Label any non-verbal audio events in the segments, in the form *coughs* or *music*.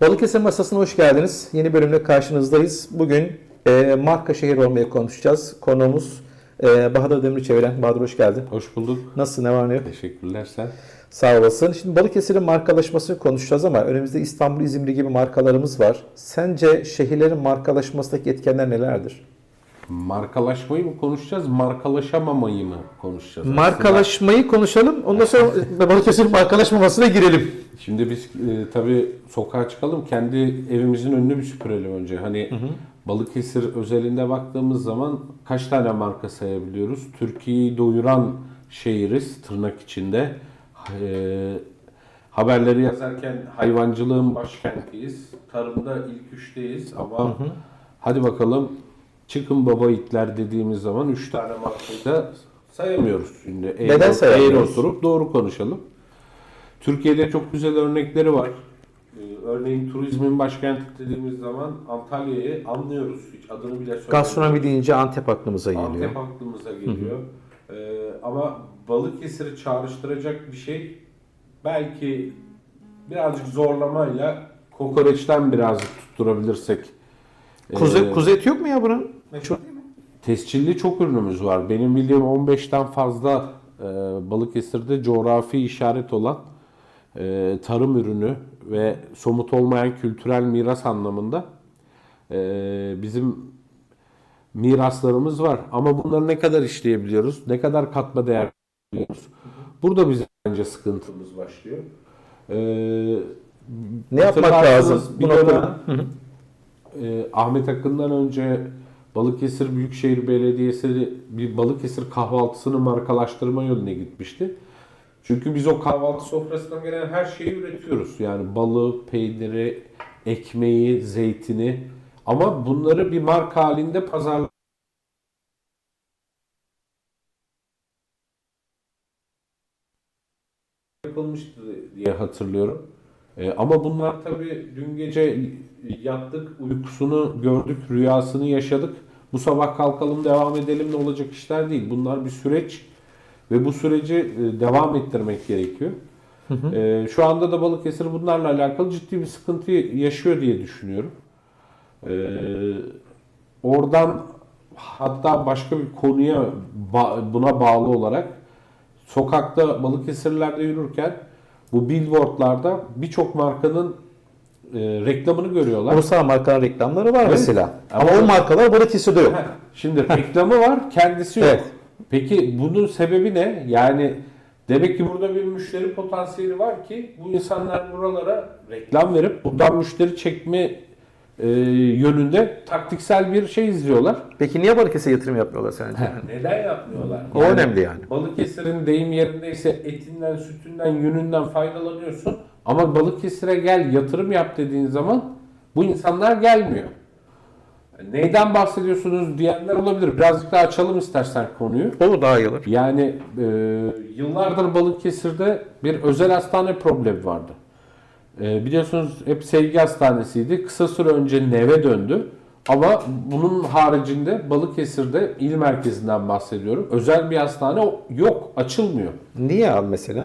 Balıkesir Masası'na hoş geldiniz. Yeni bölümle karşınızdayız. Bugün e, marka şehir olmayı konuşacağız. Konuğumuz e, Bahadır Demir'i çeviren. Bahadır hoş geldin. Hoş bulduk. Nasılsın, ne var ne yok? Teşekkürler sen. Sağ olasın. Şimdi Balıkesir'in markalaşmasını konuşacağız ama önümüzde İstanbul, İzmir gibi markalarımız var. Sence şehirlerin markalaşmasındaki etkenler nelerdir? Markalaşmayı mı konuşacağız, markalaşamamayı mı konuşacağız? Markalaşmayı konuşalım. Ondan sonra *laughs* Balıkesir markalaşmamasına girelim. Aslında Şimdi biz e, tabii sokağa çıkalım, kendi evimizin önünü bir süpürelim önce. Hani Balıkesir özelinde baktığımız zaman kaç tane marka sayabiliyoruz? Türkiye'yi doyuran şehiriz tırnak içinde. E, haberleri yazarken hayvancılığın başkentiyiz. Tarımda ilk üçteyiz ama hadi bakalım çıkın baba itler dediğimiz zaman üç tane markayı da sayamıyoruz şimdi. Eğer, Neden sayamıyoruz? eğer oturup doğru konuşalım. Türkiye'de çok güzel örnekleri var. Ee, Örneğin turizmin başkenti dediğimiz zaman Antalya'yı anlıyoruz. Hiç adını bile söylemiyoruz. Gastronomi deyince Antep aklımıza geliyor. Antep aklımıza geliyor. Ee, ama Balıkesir'i çağrıştıracak bir şey belki birazcık zorlamayla kokoreçten biraz tutturabilirsek. Kuzu, Ee, kuzu eti yok mu ya bunun? Meşhur. Tescilli çok ürünümüz var. Benim bildiğim 15'ten fazla e, Balıkesir'de coğrafi işaret olan e, tarım ürünü ve somut olmayan kültürel miras anlamında e, bizim miraslarımız var. Ama bunları ne kadar işleyebiliyoruz? Ne kadar katma değer biliyoruz? Burada bizim bence sıkıntımız başlıyor. E, Ne yapmak lazım bir dönem- e, Ahmet Akın'dan önce Balıkesir Büyükşehir Belediyesi bir Balıkesir kahvaltısını markalaştırma yönüne gitmişti. Çünkü biz o kahvaltı sofrasından gelen her şeyi üretiyoruz. Yani balı, peyniri, ekmeği, zeytini. Ama bunları bir marka halinde pazar yapılmıştı diye hatırlıyorum. E, ama bunlar tabii dün gece yattık, uykusunu gördük, rüyasını yaşadık. Bu sabah kalkalım devam edelim de olacak işler değil. Bunlar bir süreç ve bu süreci e, devam ettirmek gerekiyor. E, şu anda da Balıkesir bunlarla alakalı ciddi bir sıkıntı yaşıyor diye düşünüyorum. E, oradan hatta başka bir konuya buna bağlı olarak sokakta Balıkesirlerde yürürken bu billboardlarda birçok markanın e, reklamını görüyorlar. Ulusal markaların reklamları var Evet. mesela. Ama, Ama- o markalar Balıkesir'de yok. Şimdi reklamı var, kendisi yok. Evet. Peki bunun sebebi ne? Yani demek ki burada bir müşteri potansiyeli var ki bu insanlar buralara reklam verip buradan müşteri çekme e, yönünde taktiksel bir şey izliyorlar. Peki niye Balıkesir'e yatırım yapmıyorlar sence? Neden yapmıyorlar? O önemli yani. Balıkesir'in deyim yerindeyse etinden, sütünden, yününden faydalanıyorsun. Ama Balıkesir'e gel yatırım yap dediğin zaman bu insanlar gelmiyor. Neyden bahsediyorsunuz diyenler olabilir. Birazcık daha açalım istersen konuyu. Olur daha iyi olur. Yani e, yıllardır Balıkesir'de bir özel hastane problemi vardı. E, biliyorsunuz hep sevgi hastanesiydi. Kısa süre önce neve döndü. Ama bunun haricinde Balıkesir'de il merkezinden bahsediyorum. Özel bir hastane yok, açılmıyor. Niye abi mesela?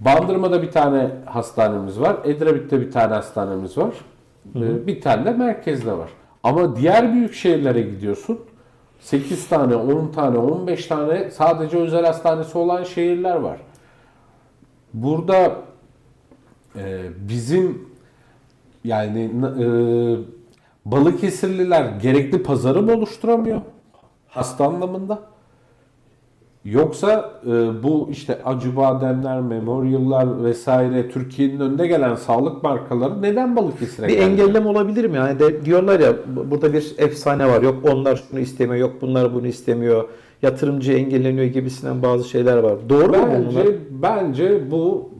Bandırma'da bir tane hastanemiz var. Edremit'te bir tane hastanemiz var. E, bir tane de merkezde var. Ama diğer büyük şehirlere gidiyorsun. 8 tane, 10 tane, 15 tane sadece özel hastanesi olan şehirler var. Burada e, bizim yani e, Balıkesirliler gerekli pazarı mı oluşturamıyor hasta anlamında? Yoksa e, bu işte Acıbademler, Memorial'lar vesaire Türkiye'nin önde gelen sağlık markaları neden Balıkesir'e Bir geldi? engelleme olabilir mi? Yani de diyorlar ya bu- burada bir efsane var. Yok onlar şunu istemiyor, yok bunlar bunu istemiyor. Yatırımcı engelleniyor gibisinden bazı şeyler var. Doğru mu bunlar? Bence, bence bu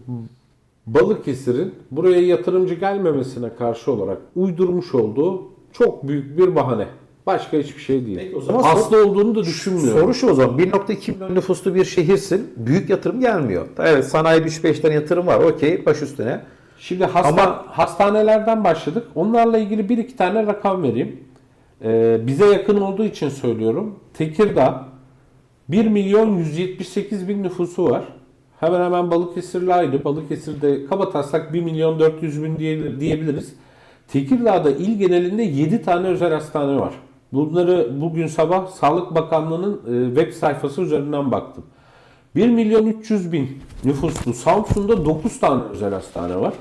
Balıkesir'in buraya yatırımcı gelmemesine karşı olarak uydurmuş olduğu çok büyük bir bahane. Başka hiçbir şey değil. Peki o zaman Aslı olduğunu da düşünmüyorum. Soru şu o zaman 1.2 milyon nüfuslu bir şehirsin. Büyük yatırım gelmiyor. Evet sanayi 3-5 tane yatırım var. Okey baş üstüne. Şimdi hasta, Ama- hastanelerden başladık. Onlarla ilgili bir iki tane rakam vereyim. Ee, bize yakın olduğu için söylüyorum. Tekirdağ 1 milyon 178 bin nüfusu var. Hemen hemen Balıkesir'le aynı. Balıkesir'de kabataslak 1 milyon 400 bin diye, diyebiliriz. Tekirdağ'da il genelinde 7 tane özel hastane var. Bunları bugün sabah Sağlık Bakanlığı'nın e, web sayfası üzerinden baktım. 1 milyon 300 bin nüfuslu Samsun'da 9 tane özel hastane var.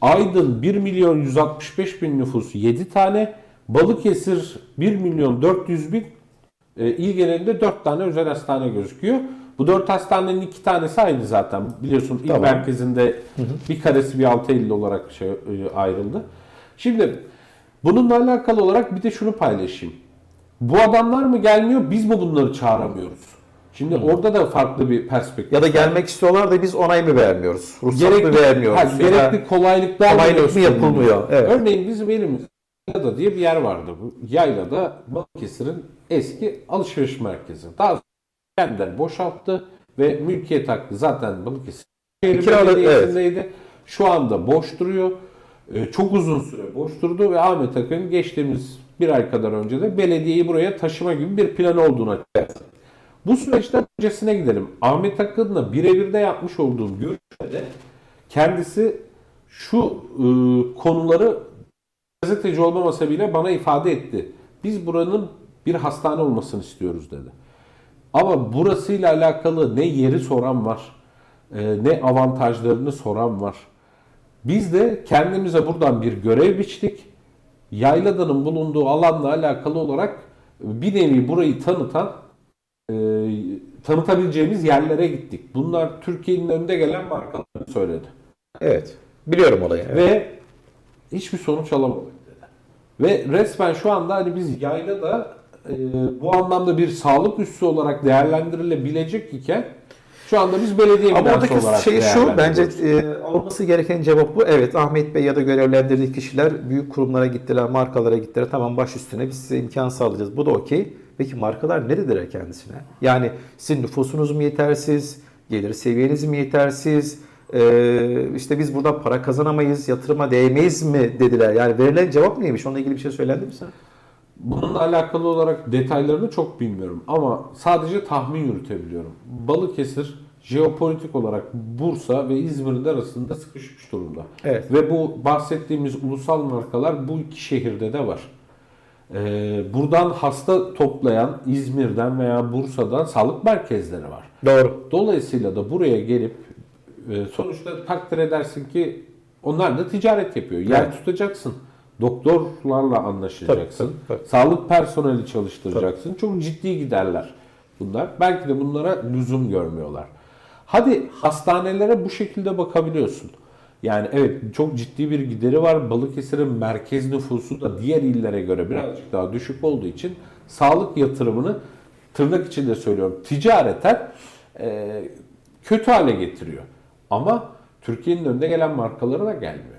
Aydın 1 milyon 165 bin nüfus 7 tane. Balıkesir 1 milyon 400 bin e, il genelinde 4 tane özel hastane gözüküyor. Bu 4 hastanenin 2 tanesi aynı zaten. Biliyorsun il Tamam. merkezinde bir karesi bir 650 olarak şey, e, ayrıldı. Şimdi bununla alakalı olarak bir de şunu paylaşayım. Bu adamlar mı gelmiyor biz mi bunları çağıramıyoruz? Şimdi orada da farklı bir perspektif. Ya da gelmek istiyorlar da biz onay mı vermiyoruz? Ruhsat mı gerekli, vermiyoruz? ha, gerekli kolaylıklar kolaylık mı yapılmıyor? Evet. Örneğin bizim elimizde Yaylada diye bir yer vardı. Bu Yaylada Balıkesir'in eski alışveriş merkezi. Daha sonra kendileri boşalttı ve mülkiyet hakkı zaten Balıkesir Şehir Kiralı- Belediyesi'ndeydi. Şu anda boş duruyor. Ee, Çok uzun süre boş durdu ve Ahmet Akın geçtiğimiz bir ay kadar önce de belediyeyi buraya taşıma gibi bir plan olduğunu açıkladı. Bu süreçten öncesine gidelim. Ahmet Akın'la birebir de yapmış olduğum görüşmede kendisi şu e, konuları gazeteci olmamasa bile bana ifade etti. Biz buranın bir hastane olmasını istiyoruz dedi. Ama burasıyla alakalı ne yeri soran var, e, ne avantajlarını soran var. Biz de kendimize buradan bir görev biçtik. Yayladanın bulunduğu alanla alakalı olarak bir nevi burayı tanıtan, e, tanıtabileceğimiz yerlere gittik. Bunlar Türkiye'nin önde gelen markalarını söyledi. Evet. Biliyorum olayı. Evet. Ve hiçbir sonuç alamadık. Ve resmen şu anda hani biz yayla da e, bu anlamda bir sağlık üssü olarak değerlendirilebilecek iken şu anda biz belediye Ama binası oradaki olarak şey şu bence e, olması gereken cevap bu. Evet Ahmet Bey ya da görevlendirdiği kişiler büyük kurumlara gittiler, markalara gittiler. Tamam baş üstüne biz size imkan sağlayacağız. Bu da okey. Peki markalar ne dediler kendisine? Yani sizin nüfusunuz mu yetersiz? Gelir seviyeniz mi yetersiz? Ee, işte biz buradan para kazanamayız, yatırıma değmeyiz mi dediler. Yani verilen cevap neymiş? Onunla ilgili bir şey söylendi mi sana? Bununla alakalı olarak detaylarını çok bilmiyorum ama sadece tahmin yürütebiliyorum. Balıkesir jeopolitik olarak Bursa ve İzmir'in arasında sıkışmış durumda. Evet. Ve bu bahsettiğimiz ulusal markalar bu iki şehirde de var. Ee, buradan hasta toplayan İzmir'den veya Bursa'dan sağlık merkezleri var. Doğru. Dolayısıyla da buraya gelip e, sonuçta takdir edersin ki onlar da ticaret yapıyor. Yer Evet. tutacaksın. Doktorlarla anlaşacaksın. Tabii, tabii, Sağlık personeli çalıştıracaksın. Çok ciddi giderler bunlar. Belki de bunlara lüzum görmüyorlar. Hadi hastanelere bu şekilde bakabiliyorsun. Yani evet çok ciddi bir gideri var. Balıkesir'in merkez nüfusu da diğer illere göre birazcık daha düşük olduğu için sağlık yatırımını tırnak içinde söylüyorum ticareten e, kötü hale getiriyor. Ama Türkiye'nin önde gelen markaları da gelmiyor.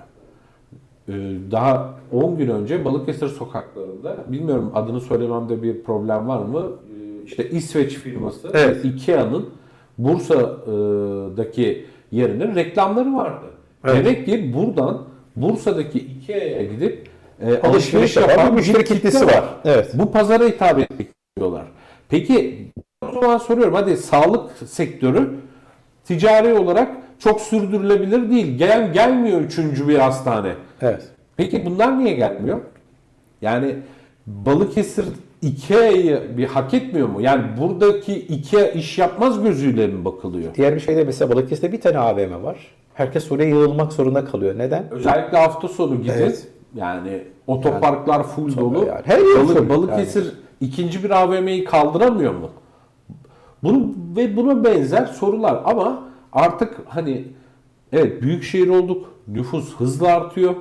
Ee, daha 10 gün önce Balıkesir sokaklarında bilmiyorum adını söylememde bir problem var mı? Ee, İşte İsveç firması Evet. Ikea'nın Bursa'daki yerinin reklamları vardı. Evet. Demek ki buradan Bursa'daki Ikea'ya gidip e, Alışveriş yapan bir müşteri kitle kitlesi var. Evet. Bu pazara hitap etmek istiyorlar. Peki o zaman soruyorum hadi sağlık sektörü ticari olarak çok sürdürülebilir değil. Gel gelmiyor üçüncü bir hastane. Evet. Peki bunlar niye gelmiyor? Yani Balıkesir Ikea'yı bir hak etmiyor mu? Yani buradaki Ikea iş yapmaz gözüyle mi bakılıyor? Diğer bir şey de mesela Balıkesir'de bir tane AVM var. Herkes oraya yığılmak zorunda kalıyor. Neden? Özellikle hafta sonu gidin. Evet. Yani otoparklar full dolu. yani her yer Balık- full. Balıkesir ikinci bir AVM'yi kaldıramıyor mu? Bunu ve buna benzer sorular ama artık hani evet büyük şehir olduk. Nüfus hızla artıyor.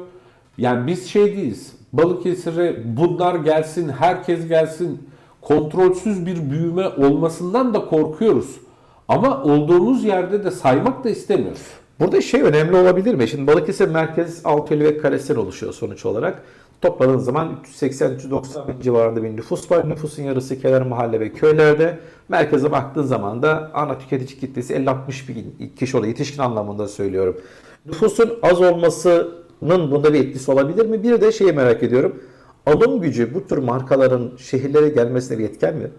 Yani biz şey değiliz. Balıkesir'e bunlar gelsin, herkes gelsin. Kontrolsüz bir büyüme olmasından da korkuyoruz. Ama olduğumuz yerde de saymak da istemiyoruz. Burada şey önemli olabilir mi? Şimdi Balıkesir merkez Altıyolu ve Kareser oluşuyor sonuç olarak. Topladığın zaman 380-390 bin civarında bir nüfus var. Nüfusun yarısı kenar mahalle ve köylerde. Merkeze baktığın zaman da ana tüketici kitlesi 50-60 bin kişi oluyor. Yetişkin anlamında söylüyorum. Nüfusun az olmasının bunda bir etkisi olabilir mi? Bir de şeyi merak ediyorum. Alım gücü bu tür markaların şehirlere gelmesine bir etken mi?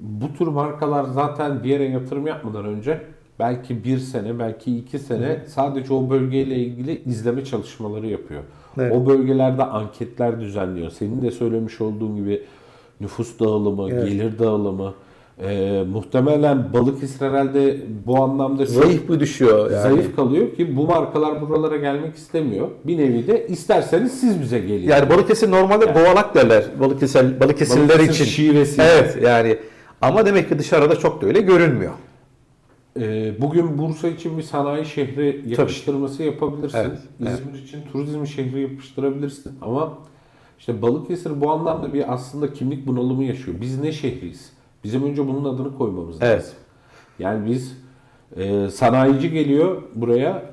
Bu tür markalar zaten bir yere yatırım yapmadan önce belki bir sene, belki iki sene sadece o bölgeyle ilgili izleme çalışmaları yapıyor. Evet. O bölgelerde anketler düzenliyor. Senin de söylemiş olduğun gibi nüfus dağılımı, Evet. gelir dağılımı. Ee, muhtemelen Balıkesir herhalde bu anlamda Zayıf bir düşüyor yani. zayıf kalıyor ki bu markalar buralara gelmek istemiyor. Bir nevi de isterseniz siz bize gelin. Yani Balıkesir normalde boğalak derler. Balıkesir, Balıkesirliler Balıkesir için. şivesi. Evet yani. Ama demek ki dışarıda çok da öyle görünmüyor. Ee, bugün Bursa için bir sanayi şehri yapıştırması yapabilirsin. Evet, evet. İzmir için turizm şehri yapıştırabilirsin. Ama işte Balıkesir bu anlamda bir aslında kimlik bunalımı yaşıyor. Biz ne şehriyiz? Bizim önce bunun adını koymamız Evet. lazım. Yani biz e, sanayici geliyor buraya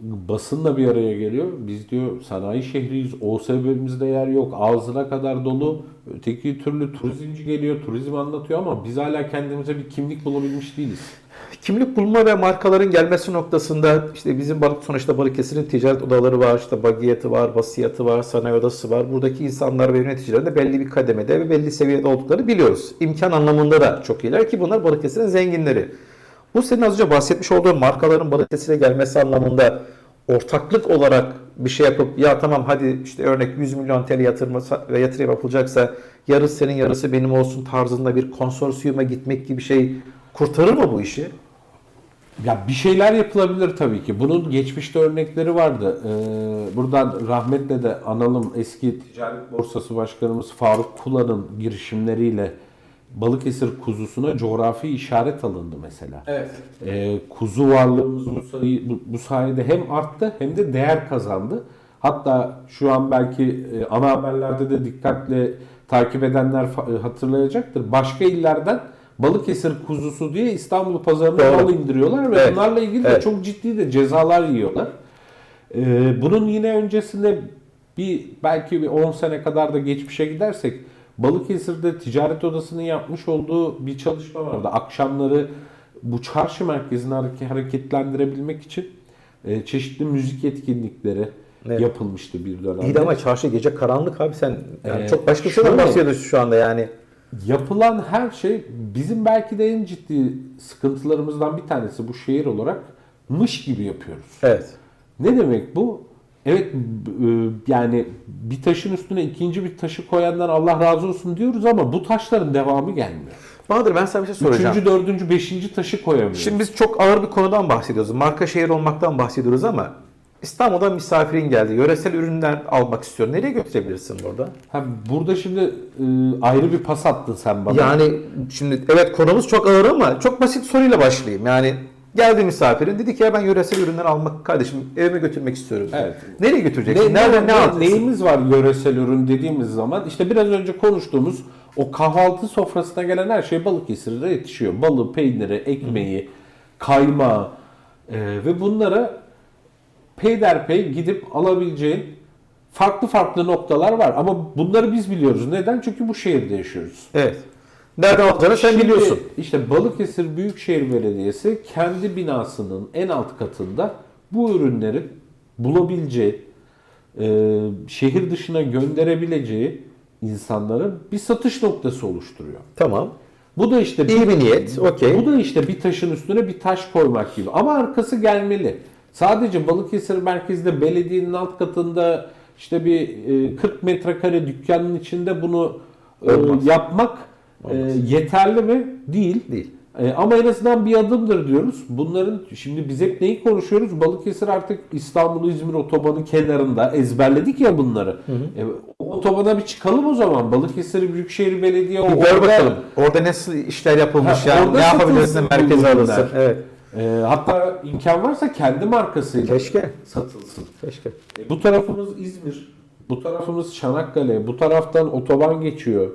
basınla bir araya geliyor. Biz diyor sanayi şehriyiz. OSB'mizde yer yok. Ağzına kadar dolu. Öteki türlü turizmci geliyor. Turizm anlatıyor ama biz hala kendimize bir kimlik bulabilmiş değiliz. Kimlik bulma ve markaların gelmesi noktasında işte bizim balık sonuçta Balıkesir'in ticaret odaları var, işte bagiyatı var, vasiyatı var, sanayi odası var. Buradaki insanlar ve yöneticilerin de belli bir kademede ve belli seviyede olduklarını biliyoruz. İmkan anlamında da çok iyiler ki bunlar Balıkesir'in zenginleri. Bu senin az önce bahsetmiş olduğun markaların Balıkesir'e gelmesi anlamında ortaklık olarak bir şey yapıp ya tamam hadi işte örnek 100 milyon TL yatırma ve yatırım yapılacaksa yarısı senin yarısı benim olsun tarzında bir konsorsiyuma gitmek gibi şey kurtarır mı bu işi? Ya bir şeyler yapılabilir tabii ki. Bunun geçmişte örnekleri vardı. Ee, buradan rahmetle de analım eski Ticaret Borsası Başkanımız Faruk Kula'nın girişimleriyle Balıkesir kuzusuna coğrafi işaret alındı mesela. Evet. Ee, kuzu varlığımız bu, sayı, bu, bu sayede hem arttı hem de değer kazandı. Hatta şu an belki e, ana haberlerde de dikkatle takip edenler e, hatırlayacaktır. Başka illerden Balıkesir kuzusu diye İstanbul pazarına mal indiriyorlar ve Evet. bunlarla ilgili de Evet. çok ciddi de cezalar yiyorlar. Ee, bunun yine öncesinde bir belki bir 10 sene kadar da geçmişe gidersek Balıkesir'de ticaret odasının yapmış olduğu bir çalışma vardı. Akşamları bu çarşı merkezini hareke- hareketlendirebilmek için e, çeşitli müzik etkinlikleri Evet. yapılmıştı bir dönemde. İyi de ama çarşı gece karanlık abi sen yani Ee, çok başka şeyden bahsediyorsun şu anda yani. Yapılan her şey bizim belki de en ciddi sıkıntılarımızdan bir tanesi bu şehir olarak mış gibi yapıyoruz. Evet. Ne demek bu? Evet e, yani bir taşın üstüne ikinci bir taşı koyandan Allah razı olsun diyoruz ama bu taşların devamı gelmiyor. Bahadır ben sana bir şey soracağım. Üçüncü, dördüncü, beşinci taşı koyamıyoruz. Şimdi biz çok ağır bir konudan bahsediyoruz. Marka şehir olmaktan bahsediyoruz ama İstanbul'da misafirin geldi. Yöresel ürünler almak istiyor. Nereye götürebilirsin burada? ha, burada şimdi e, ayrı bir pas attın sen bana. Yani şimdi evet konumuz çok ağır ama çok basit soruyla başlayayım. Yani geldi misafirin dedi ki ya ben yöresel ürünler almak kardeşim evime götürmek istiyorum. Evet. Nereye götüreceksin? Ne, Nereden ne, ne- alacaksın? neyimiz var yöresel ürün dediğimiz zaman işte biraz önce konuştuğumuz o kahvaltı sofrasına gelen her şey Balıkesir'de yetişiyor. Balı, peyniri, ekmeği, kaymağı e, ve bunlara peyderpey gidip alabileceğin farklı farklı noktalar var. Ama bunları biz biliyoruz. Neden? Çünkü bu şehirde yaşıyoruz. Evet. Nereden alacağını sen Şimdi biliyorsun. İşte Balıkesir Büyükşehir Belediyesi kendi binasının en alt katında bu ürünleri bulabileceği, e, şehir dışına gönderebileceği insanların bir satış noktası oluşturuyor. Tamam. Bu da işte İyi bir niyet. Okey. bu da işte bir taşın üstüne bir taş koymak gibi. Ama arkası gelmeli. Sadece Balıkesir merkezde belediyenin alt katında işte bir e, 40 metrekare dükkanın içinde bunu e, yapmak e, yeterli mi? Değil. Değil. E, ama en azından bir adımdır diyoruz. Bunların şimdi biz hep neyi konuşuyoruz? Balıkesir artık İstanbul-İzmir otobanı kenarında ezberledik ya bunları. E, o otobana bir çıkalım o zaman. Balıkesir Büyükşehir Belediye Bir gör bakalım. Orada nasıl işler yapılmış Ha, yani orada ne yapabilirsin ürünler. alırsın. Evet. E, hatta imkan varsa kendi markasıyla Keşke. satılsın. Keşke. E, bu tarafımız İzmir, bu tarafımız Çanakkale, bu taraftan otoban geçiyor.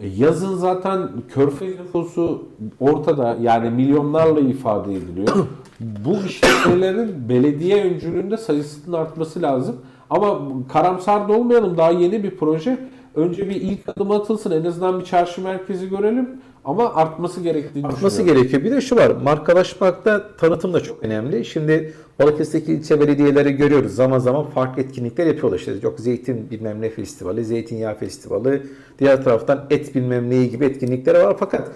E, yazın zaten körfez nüfusu ortada yani milyonlarla ifade ediliyor. *coughs* bu işletmelerin belediye öncülüğünde sayısının artması lazım. Ama karamsar da olmayalım daha yeni bir proje. Önce bir ilk adım atılsın en azından bir çarşı merkezi görelim ama artması gerektiğini Artması gerekiyor. Bir de şu var. Markalaşmakta tanıtım da çok önemli. Şimdi Balıkesir'deki ilçe belediyeleri görüyoruz. Zaman zaman farklı etkinlikler yapıyorlar. İşte yok zeytin bilmem ne festivali, zeytinyağı festivali. Diğer taraftan et bilmem neyi gibi etkinlikleri var. Fakat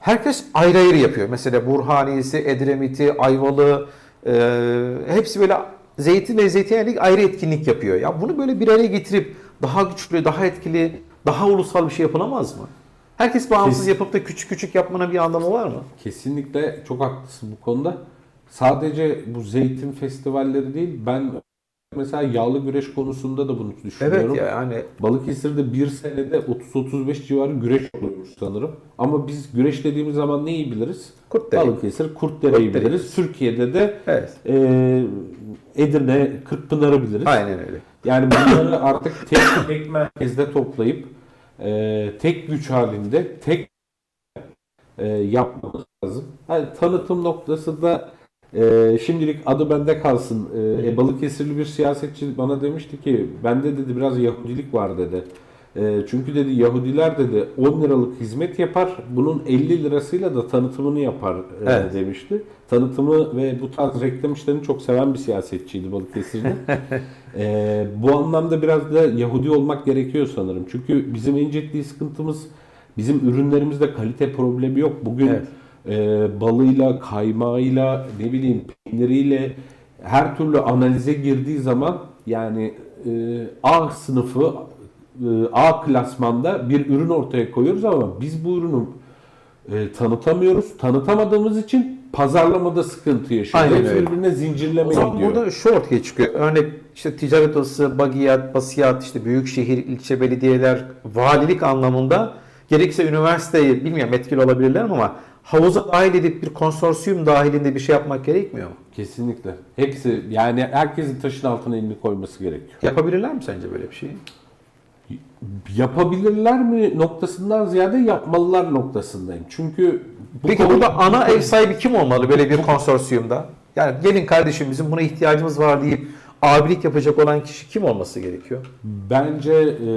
Herkes ayrı ayrı yapıyor. Mesela Burhaniyesi, Edremit'i, Ayvalı e, hepsi böyle zeytin ve zeytinyağlı ayrı etkinlik yapıyor. Ya bunu böyle bir araya getirip daha güçlü, daha etkili, daha ulusal bir şey yapılamaz mı? Herkes bağımsız Kesin. yapıp da küçük küçük yapmanın bir anlamı var mı? Kesinlikle çok haklısın bu konuda. Sadece bu zeytin festivalleri değil, ben mesela yağlı güreş konusunda da bunu düşünüyorum. Evet yani Balıkesir'de bir senede 30-35 civarı güreş oluyormuş sanırım. Ama biz güreş dediğimiz zaman neyi biliriz? Kurtdere. Balıkesir, Kurtdere'yi Kurtdere. biliriz. Türkiye'de de Evet. e, Edirne, Kırkpınar'ı biliriz. aynen öyle. Yani bunları artık tek, tek merkezde toplayıp e, tek güç halinde tek e, yapmamız lazım. Yani tanıtım noktası da e, şimdilik adı bende kalsın. E, e, Balıkesirli bir siyasetçi bana demişti ki bende dedi biraz Yahudilik var dedi. E, çünkü dedi Yahudiler dedi 10 liralık hizmet yapar. Bunun 50 lirasıyla da tanıtımını yapar e, Evet. demişti. Tanıtımı ve bu tarz reklam işlerini çok seven bir siyasetçiydi Balıkesir'de. *laughs* Ee, bu anlamda biraz da Yahudi olmak gerekiyor sanırım. Çünkü bizim en ciddi sıkıntımız bizim ürünlerimizde kalite problemi yok. Bugün Evet. e, balıyla, kaymağıyla, ne bileyim peyniriyle her türlü analize girdiği zaman yani e, A sınıfı e, A klasmanda bir ürün ortaya koyuyoruz ama biz bu ürünü e, tanıtamıyoruz. Tanıtamadığımız için pazarlamada sıkıntı yaşıyoruz. Aynen öyle. birbirine O zincirleme zaman gidiyor. burada şu ortaya çıkıyor. Örnek işte ticaret odası, bagiyat, basiyat, işte büyükşehir, ilçe belediyeler, valilik anlamında gerekirse üniversiteyi bilmiyorum etkili olabilirler ama havuza dahil edip bir konsorsiyum dahilinde bir şey yapmak gerekmiyor mu? Kesinlikle. Hepsi yani herkesin taşın altına elini koyması gerekiyor. Yapabilirler mi sence böyle bir şeyi? Yapabilirler mi noktasından ziyade yapmalılar noktasındayım. Çünkü bu Peki konu- burada ana ev sahibi kim olmalı böyle bir konsorsiyumda? Yani gelin kardeşim bizim buna ihtiyacımız var deyip abilik yapacak olan kişi kim olması gerekiyor? bence e,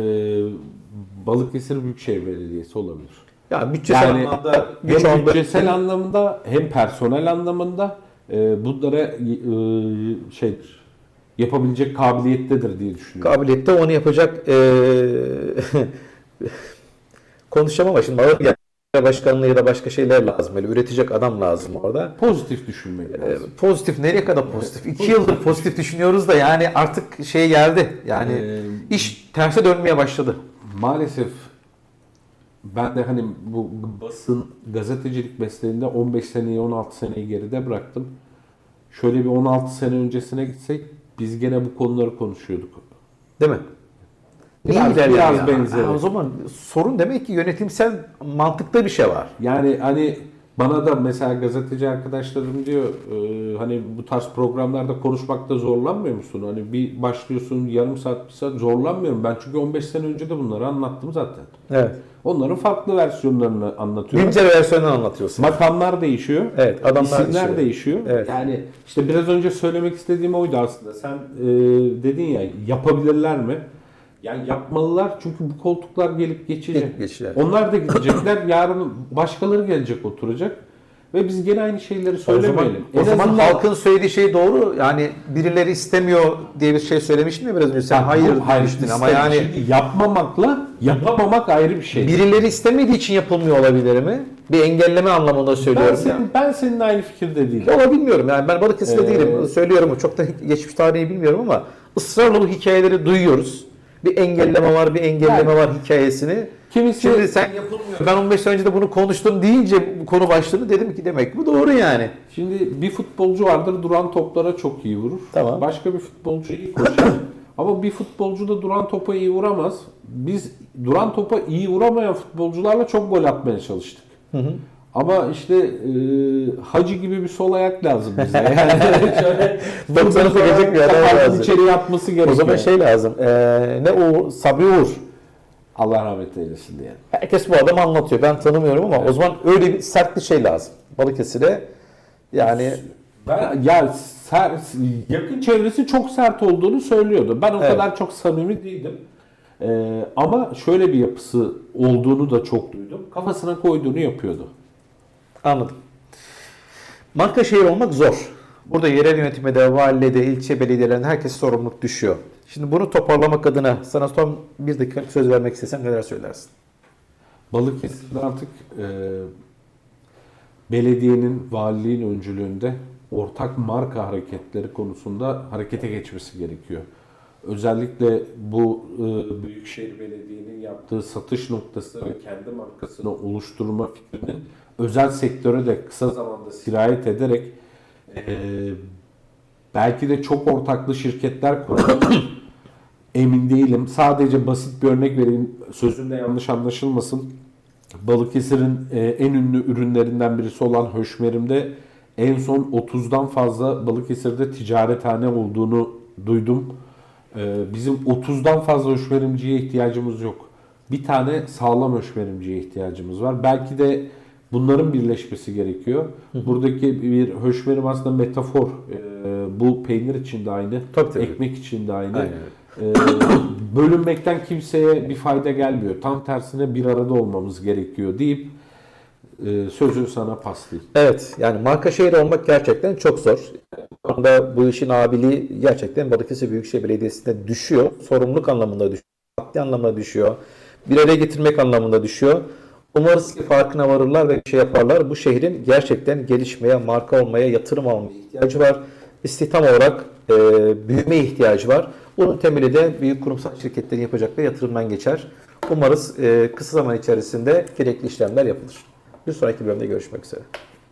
Balıkesir Büyükşehir Belediyesi olabilir. Yani bütçesel Yani anlamda hem bütçesel anlamında hem personel anlamında e, bunlara e, şeydir yapabilecek kabiliyettedir diye düşünüyorum. kabiliyette onu yapacak eee *laughs* konuşacağım ama şimdi ağır. Başkanlığı ya da başka şeyler lazım. Böyle üretecek adam lazım orada. Pozitif düşünmek Eee, lazım. pozitif nereye kadar pozitif? İki yıldır pozitif düşünüyoruz da yani artık şey geldi. Yani Ee, iş terse dönmeye başladı. Maalesef ben de hani bu basın gazetecilik mesleğinde 15 seneyi 16 seneyi geride bıraktım. Şöyle bir 16 sene öncesine gitsek biz gene bu konuları konuşuyorduk. Değil mi? Biraz- ilerledi biraz ya? benzeri. Ha, o zaman sorun demek ki yönetimsel mantıkta bir şey var. Yani hani bana da mesela gazeteci arkadaşlarım diyor e, hani bu tarz programlarda konuşmakta zorlanmıyor musun? Hani bir başlıyorsun yarım saat bir saat zorlanmıyorum. Ben çünkü 15 sene önce de bunları anlattım zaten. Evet. Onların farklı versiyonlarını anlatıyorum. Güncel versiyonunu anlatıyorsun. Makamlar değişiyor. Evet, adamlar isimler değişiyor. değişiyor. Evet. Yani işte biraz önce söylemek istediğim oydu aslında. Sen e, dedin ya yapabilirler mi? Yani yapmalılar çünkü bu koltuklar gelip geçecek. Gelip geçecek. Onlar da gidecekler. *coughs* Yarın başkaları gelecek oturacak. Ve biz gene aynı şeyleri O zaman, söylemeyelim. o En zaman azından- halkın söylediği şey doğru. Yani birileri istemiyor diye bir şey söylemiştin ya biraz önce. Sen hayır hayır demiştin ama yani şimdi yapmamakla yapamamak ayrı bir şey. birileri istemediği için yapılmıyor olabilir mi? Bir engelleme anlamında ben, söylüyorum. senin, ben seninle aynı fikirde değilim. Valla bilmiyorum yani ben Balıkesir'de Ee, değilim. Söylüyorum çok da geçmiş tarihi bilmiyorum ama ısrarla bu hikayeleri duyuyoruz. Bir engelleme var, bir engelleme var hikayesini. Kimisi Şimdi sen yapılmıyor. Ben 15 sene önce de bunu konuştum deyince bu konu başlığını dedim ki demek bu doğru yani. Şimdi bir futbolcu vardır duran toplara çok iyi vurur. Tamam. Başka bir futbolcu iyi koşar. *laughs* Ama bir futbolcu da duran topa iyi vuramaz. Biz duran topa iyi vuramayan futbolcularla çok gol atmaya çalıştık. Ama işte e, Hacı gibi bir sol ayak lazım bize. Yani *laughs* şöyle 90'a gelecek bir adam lazım. içeri atması gerekiyor. O zaman şey lazım. Ee, ne o Sabri Uğur. Allah rahmet eylesin diye. Herkes bu adamı anlatıyor. Ben tanımıyorum ama o zaman öyle bir sert bir şey lazım. Balıkesir'e yani Ben ya ser, yakın çevresi çok sert olduğunu söylüyordu. Ben o Evet. kadar çok samimi değildim. Ee, ama şöyle bir yapısı olduğunu da çok duydum. Kafasına koyduğunu yapıyordu. Anladım. Marka şehir olmak zor. Burada yerel yönetime de, valiliğe de, ilçe belediyelerine herkes sorumluluk düşüyor. Şimdi bunu toparlamak adına sana son bir dakika söz vermek istesem neler söylersin? Balıkesir'de artık e, belediyenin, valiliğin öncülüğünde ortak marka hareketleri konusunda harekete geçmesi gerekiyor. Özellikle bu e, Büyükşehir Belediye'nin yaptığı satış noktası ve kendi markasını oluşturma fikrinin özel sektöre de kısa zamanda sirayet ederek e, belki de çok ortaklı şirketler kurmak *coughs* emin değilim. Sadece basit bir örnek vereyim. Sözümde yanlış anlaşılmasın. Balıkesir'in e, en ünlü ürünlerinden birisi olan Höşmerim'de en son 30'dan fazla Balıkesir'de ticarethane olduğunu duydum. E, bizim 30'dan fazla höşmerimciye ihtiyacımız yok. Bir tane sağlam höşmerimciye ihtiyacımız var. Belki de bunların birleşmesi gerekiyor. Buradaki bir höşmerim aslında metafor. E, bu peynir için de aynı, Tabii, tabii. ekmek için de aynı. Aynen Ee, bölünmekten kimseye bir fayda gelmiyor. Tam tersine bir arada olmamız gerekiyor deyip e, sözü sana paslayayım. Evet yani marka şehir olmak gerçekten çok zor. Konuda bu işin abiliği gerçekten Balıkesir Büyükşehir Belediyesi'nde düşüyor. Sorumluluk anlamında düşüyor. Maddi anlamda düşüyor. Bir araya getirmek anlamında düşüyor. Umarız ki farkına varırlar ve bir şey yaparlar. Bu şehrin gerçekten gelişmeye, marka olmaya, yatırım almaya ihtiyacı var. İstihdam olarak e, büyümeye ihtiyacı var. Bunun temeli de büyük kurumsal şirketlerin yapacakları yatırımdan geçer. Umarız e, kısa zaman içerisinde gerekli işlemler yapılır. Bir sonraki bölümde görüşmek üzere.